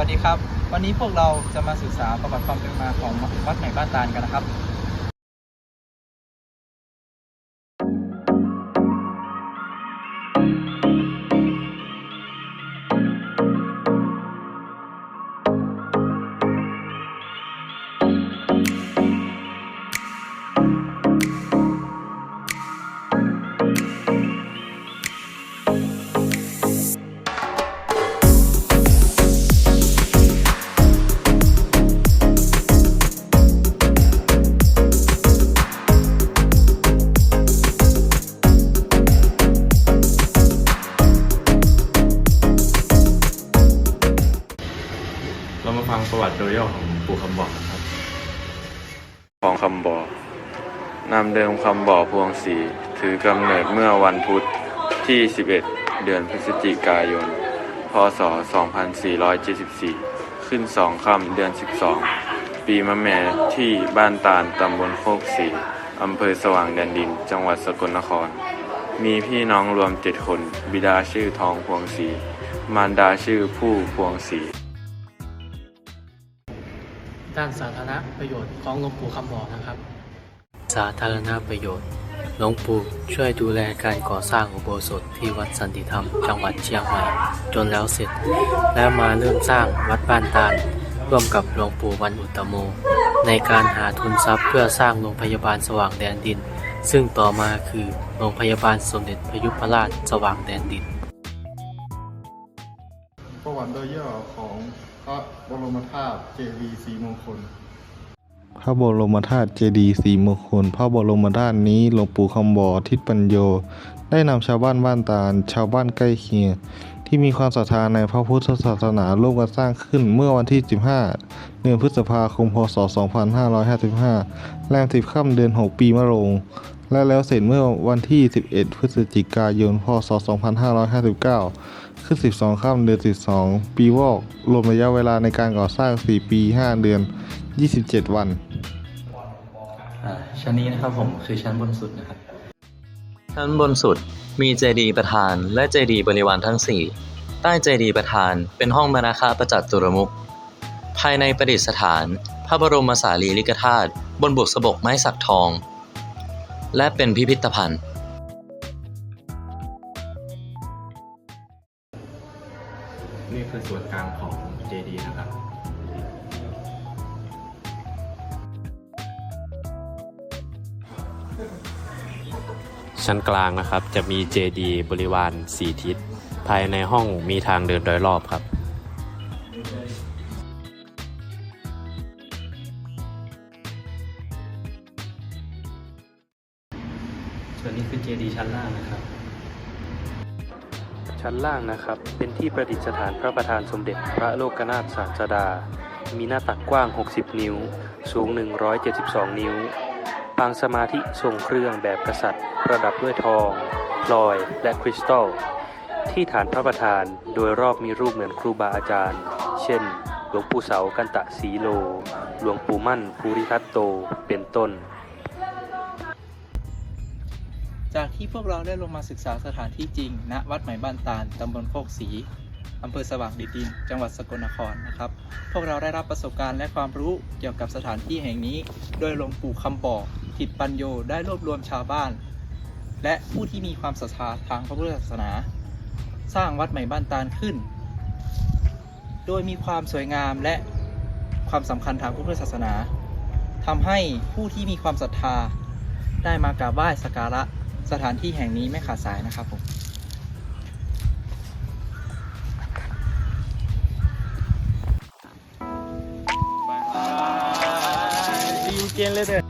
วัสดีครับ วันนี้พวกเราจะมาศึกษาประวัติความเป็นมาของวัดใหม่บ้านตาลกันนะครับ โดยย่อของปู่คำบอกนะครับของคำบอกนามเดิมคำบอกพวงศรีถือกำเนิดเมื่อวันพุธที่ 11 เดือนพฤศจิกายน พศ 2474 ขึ้นสองค่ำเดือน 12 ปีมะแม่ที่บ้านตาลตำบลโคกศรีอำเภอสว่างแดนดิน จังหวัดสกลนคร มีพี่น้องรวมเจ็ดคน บิดาชื่อทองพวงศรีมารดาชื่อผู้พวงศรี ด้านสาธารณประโยชน์ของหลวงปู่คำบอกนะครับ สาธารณประโยชน์หลวงปู่ช่วยดูแลการก่อสร้างอุโบสถที่วัดสันติธรรมจังหวัดเชียงใหม่จนแล้วเสร็จ แล้วมาเริ่มสร้างวัดบ้านตาลร่วมกับหลวงปู่วันอุตโม ในการหาทุนทรัพย์เพื่อสร้างโรงพยาบาลสว่างแดนดิน ซึ่งต่อมาคือโรงพยาบาลสมเด็จพยุพราชสว่างแดนดินประวัติโดยย่อของ ระบรมธาตุเจดีย์สีมงคล พระบรมธาตุเจดีย์สีมงคล พระบรมธาตุนี้หลวงปู่คำบอทิศปัญโย ได้นำชาวบ้านบ้านตาล ชาวบ้านใกล้เคียงที่มีความศรัทธาในพระพุทธศาสนาร่วมกันสร้างขึ้นเมื่อวันที่ 15 เดือนพฤษภาคม พศ 2555 แรม10ค่ำเดือน 6 ปีมะโรง และแล้วเสร็จเมื่อวันที่ 11 พฤศจิกายน พศ 2559คือ12 ค่ำเดือน 12 ปีวอก รวมระยะเวลาในการก่อสร้าง 4 ปี 5 เดือน 27 วันอ่าชั้นนี้นะครับผมคือชั้นบนสุดนะครับ ชั้นบนสุดมีเจดีย์ประธานและเจดีย์บริวารทั้ง 4 ใต้เจดีย์ประธานเป็นห้องมนาคาประจัดตุรมุข ภายในประดิษฐาน พระบรมสารีริกธาตุบนบุกสบกไม้สักทอง และเป็นพิพิธภัณฑ์ นี่คือส่วนกลางของเจดีย์นะครับ ชั้นกลางนะครับจะมีเจดีย์บริวารสี่ทิศ ภายในห้องมีทางเดินโดยรอบครับ ส่วนนี้คือเจดีย์ชั้นล่างนะครับ ชั้นล่างนะครับ เป็นที่ประดิษฐานพระประธานสมเด็จพระโลกนาถศาสดา มีหน้าตักกว้าง 60 นิ้ว สูง 172 นิ้ว ปางสมาธิทรงเครื่องแบบกษัตริย์ ประดับด้วยทอง พลอย และคริสตัล ที่ฐานพระประธานโดยรอบมีรูปเหมือนครูบาอาจารย์ เช่น หลวงปู่เสากันตะสีโล หลวงปู่มั่นภูริทัตโต เป็นต้น จากที่พวกเราได้ลงมาศึกษาสถานที่จริงณวัดใหม่บ้านตาลตำบลโคกศรีอำเภอสว่างดิดิน จังหวัดสกลนครนะครับ พวกเราได้รับประสบการณ์และความรู้เกี่ยวกับสถานที่แห่งนี้ โดยหลวงปู่คำบอกทิดปัญโยได้รวบรวมชาวบ้าน และผู้ที่มีความศรัทธาทางพระพุทธศาสนา สร้างวัดใหม่บ้านตาลขึ้น โดยมีความสวยงามและความสำคัญทางพระพุทธศาสนาทำให้ผู้ที่มีความศรัทธาได้มากราบไหว้สักการะ สถานที่แห่งนี้ไม่ขาดสายนะครับผมบายบาย See you again later